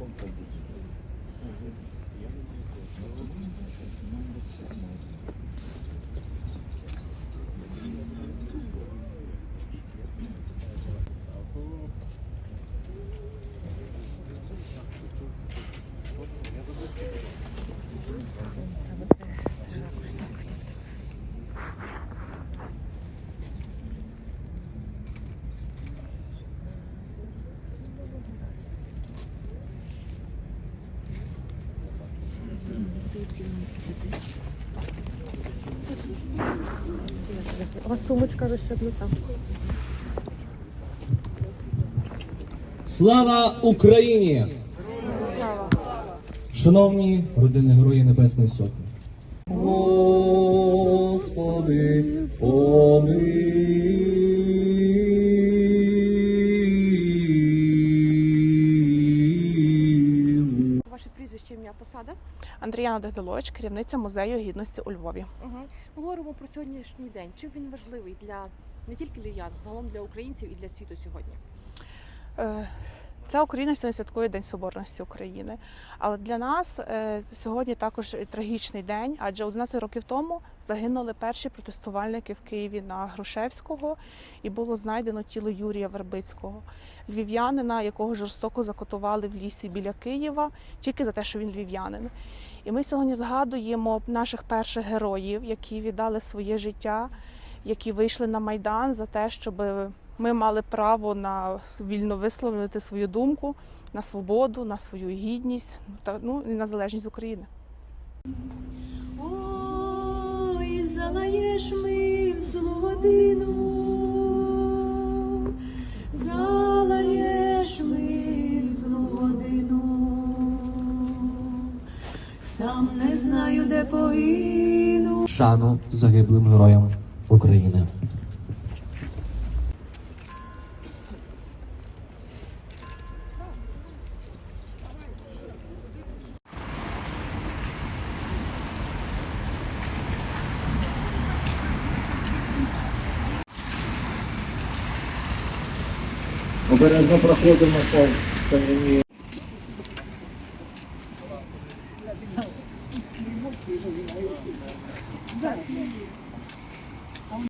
У вас сумочка розстебнута. Слава Україні! Шановні родини Герої Небесної Сотні. Господи, помилуй. Посада. Андріана Дегдалович, керівниця музею гідності у Львові. Угу. Ми говоримо про сьогоднішній день. Чим він важливий для не тільки львів'ян, загалом для українців і для світу сьогодні? Е, Ця Україна сьогодні святкує День Соборності України. Але для нас е, сьогодні також трагічний день, адже 11 років тому загинули перші протестувальники в Києві на Грушевського, і було знайдено тіло Юрія Вербицького, львів'янина, якого жорстоко закотували в лісі біля Києва, тільки за те, що він львів'янин. І ми сьогодні згадуємо наших перших героїв, які віддали своє життя, які вийшли на майдан за те, щоб ми мали право на вільно висловити свою думку, на свободу, на свою гідність та ну і на залежність України. Ой, залаєш ми в злу годину, залаєш ми в злу годину, сам не знаю, де погину. Шану загиблим героям України. обережно проходимо по.